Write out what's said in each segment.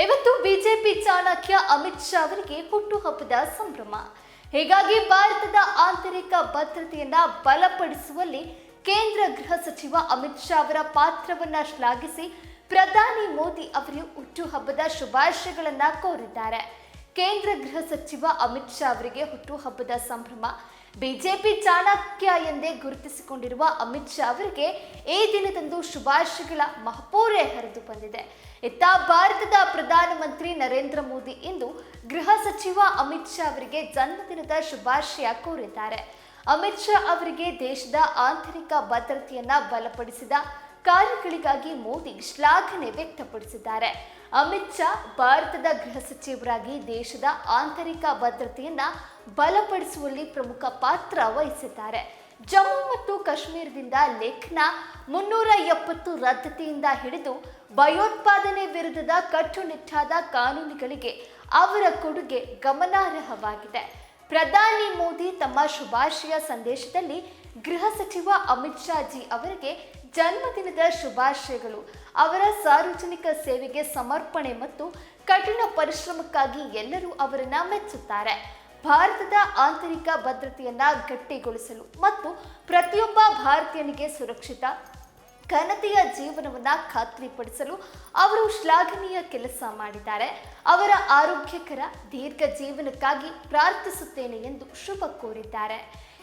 ಇವತ್ತು ಬಿಜೆಪಿ ಚಾಣಕ್ಯ ಅಮಿತ್ ಶಾ ಅವರಿಗೆ ಹುಟ್ಟುಹಬ್ಬದ ಸಂಭ್ರಮ. ಹೀಗಾಗಿ ಭಾರತದ ಆಂತರಿಕ ಭದ್ರತೆಯನ್ನ ಬಲಪಡಿಸುವಲ್ಲಿ ಕೇಂದ್ರ ಗೃಹ ಸಚಿವ ಅಮಿತ್ ಶಾ ಅವರ ಪಾತ್ರವನ್ನ ಶ್ಲಾಘಿಸಿ ಪ್ರಧಾನಿ ಮೋದಿ ಅವರು ಹುಟ್ಟುಹಬ್ಬದ ಶುಭಾಶಯಗಳನ್ನ ಕೋರಿದ್ದಾರೆ. ಕೇಂದ್ರ ಗೃಹ ಸಚಿವ ಅಮಿತ್ ಶಾ ಅವರಿಗೆ ಹುಟ್ಟುಹಬ್ಬದ ಸಂಭ್ರಮ. ಬಿಜೆಪಿ ಚಾಣಕ್ಯ ಎಂದೇ ಗುರುತಿಸಿಕೊಂಡಿರುವ ಅಮಿತ್ ಶಾ ಅವರಿಗೆ ಈ ದಿನದಂದು ಶುಭಾಶಯಗಳ ಮಹಪೂರೆ ಹರಿದು ಬಂದಿದೆ. ಇತ್ತ ಭಾರತದ ಪ್ರಧಾನಮಂತ್ರಿ ನರೇಂದ್ರ ಮೋದಿ ಇಂದು ಗೃಹ ಸಚಿವ ಅಮಿತ್ ಶಾ ಅವರಿಗೆ ಜನ್ಮದಿನದ ಶುಭಾಶಯ ಕೋರಿದ್ದಾರೆ. ಅಮಿತ್ ಶಾ ಅವರಿಗೆ ದೇಶದ ಆಂತರಿಕ ಭದ್ರತೆಯನ್ನ ಬಲಪಡಿಸಿದ ಕಾರ್ಯಗಳಿಗಾಗಿ ಮೋದಿ ಶ್ಲಾಘನೆ ವ್ಯಕ್ತಪಡಿಸಿದ್ದಾರೆ. ಅಮಿತ್ ಶಾ ಭಾರತದ ಗೃಹ ಸಚಿವರಾಗಿ ದೇಶದ ಆಂತರಿಕ ಭದ್ರತೆಯನ್ನ ಬಲಪಡಿಸುವಲ್ಲಿ ಪ್ರಮುಖ ಪಾತ್ರ ವಹಿಸಿದ್ದಾರೆ. ಜಮ್ಮು ಮತ್ತು ಕಾಶ್ಮೀರದಿಂದ ಲೇಖ್ನ ಮುನ್ನೂರ ಎಪ್ಪತ್ತು ರದ್ದತಿಯಿಂದ ಹಿಡಿದು ಭಯೋತ್ಪಾದನೆ ವಿರುದ್ಧದ ಕಟ್ಟುನಿಟ್ಟಾದ ಕಾನೂನುಗಳಿಗೆ ಅವರ ಕೊಡುಗೆ ಗಮನಾರ್ಹವಾಗಿದೆ. ಪ್ರಧಾನಿ ಮೋದಿ ತಮ್ಮ ಶುಭಾಶಯ ಸಂದೇಶದಲ್ಲಿ ಗೃಹ ಸಚಿವ ಅಮಿತ್ ಶಾ ಜಿ ಅವರಿಗೆ ಜನ್ಮದಿನದ ಶುಭಾಶಯಗಳು. ಅವರ ಸಾರ್ವಜನಿಕ ಸೇವೆಗೆ ಸಮರ್ಪಣೆ ಮತ್ತು ಕಠಿಣ ಪರಿಶ್ರಮಕ್ಕಾಗಿ ಎಲ್ಲರೂ ಅವರನ್ನು ಮೆಚ್ಚುತ್ತಾರೆ. ಭಾರತದ ಆಂತರಿಕ ಭದ್ರತೆಯನ್ನ ಗಟ್ಟಿಗೊಳಿಸಲು ಮತ್ತು ಪ್ರತಿಯೊಬ್ಬ ಭಾರತೀಯನಿಗೆ ಸುರಕ್ಷಿತ, ಘನತೆಯ ಜೀವನವನ್ನು ಖಾತ್ರಿಪಡಿಸಲು ಅವರು ಶ್ಲಾಘನೀಯ ಕೆಲಸ ಮಾಡಿದ್ದಾರೆ. ಅವರ ಆರೋಗ್ಯಕರ, ದೀರ್ಘ ಜೀವನಕ್ಕಾಗಿ ಪ್ರಾರ್ಥಿಸುತ್ತೇನೆ ಎಂದು ಶುಭ ಕೋರಿದ್ದಾರೆ.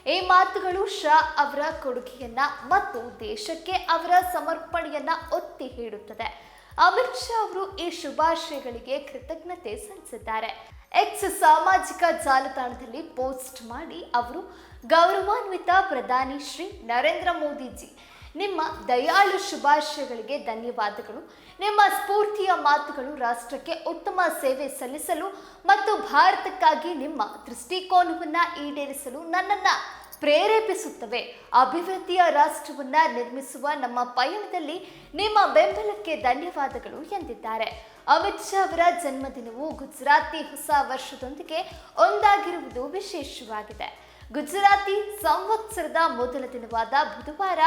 ಈ ಮಾತುಗಳು ಶಾ ಅವರ ಕೊಡುಗೆಯನ್ನ ಮತ್ತು ದೇಶಕ್ಕೆ ಅವರ ಸಮರ್ಪಣೆಯನ್ನ ಒತ್ತಿ ಹೇಳುತ್ತದೆ. ಅಮಿತ್ ಶಾ ಅವರು ಈ ಶುಭಾಶಯಗಳಿಗೆ ಕೃತಜ್ಞತೆ ಸಲ್ಲಿಸಿದ್ದಾರೆ. ಎಕ್ಸ್ ಸಾಮಾಜಿಕ ಜಾಲತಾಣದಲ್ಲಿ ಪೋಸ್ಟ್ ಮಾಡಿ ಅವರು ಗೌರವಾನ್ವಿತ ಪ್ರಧಾನಿ ಶ್ರೀ ನರೇಂದ್ರ ಮೋದಿಜಿ ನಿಮ್ಮ ದಯಾಳು ಶುಭಾಶಯಗಳಿಗೆ ಧನ್ಯವಾದಗಳು. ನಿಮ್ಮ ಸ್ಫೂರ್ತಿಯ ಮಾತುಗಳು ರಾಷ್ಟ್ರಕ್ಕೆ ಉತ್ತಮ ಸೇವೆ ಸಲ್ಲಿಸಲು ಮತ್ತು ಭಾರತಕ್ಕಾಗಿ ನಿಮ್ಮ ದೃಷ್ಟಿಕೋನವನ್ನು ಈಡೇರಿಸಲು ನನ್ನನ್ನು ಪ್ರೇರೇಪಿಸುತ್ತವೆ. ಅಭಿವೃದ್ಧಿಯ ರಾಷ್ಟ್ರವನ್ನ ನಿರ್ಮಿಸುವ ನಮ್ಮ ಪಯಣದಲ್ಲಿ ನಿಮ್ಮ ಬೆಂಬಲಕ್ಕೆ ಧನ್ಯವಾದಗಳು ಎಂದಿದ್ದಾರೆ. ಅಮಿತ್ ಶಾ ಅವರ ಜನ್ಮದಿನವು ಗುಜರಾತಿ ಹೊಸ ವರ್ಷದೊಂದಿಗೆ ಒಂದಾಗಿರುವುದು ವಿಶೇಷವಾಗಿದೆ. ಗುಜರಾತಿ ಸಂವತ್ಸರದ ಮೊದಲ ದಿನವಾದ ಬುಧವಾರ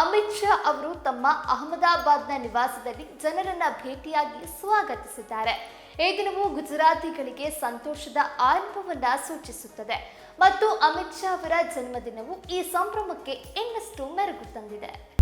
ಅಮಿತ್ ಶಾ ಅವರು ತಮ್ಮ ಅಹಮದಾಬಾದ್ನ ನಿವಾಸದಲ್ಲಿ ಜನರನ್ನ ಭೇಟಿಯಾಗಿ ಸ್ವಾಗತಿಸಿದ್ದಾರೆ. ಈ ದಿನವು ಗುಜರಾತಿಗಳಿಗೆ ಸಂತೋಷದ ಆರಂಭವನ್ನ ಸೂಚಿಸುತ್ತದೆ. ಮತ್ತು ಅಮಿತ್ ಶಾ ಅವರ ಜನ್ಮದಿನವು ಈ ಸಂಭ್ರಮಕ್ಕೆ ಇನ್ನಷ್ಟು ಮೆರುಗು ತಂದಿದೆ.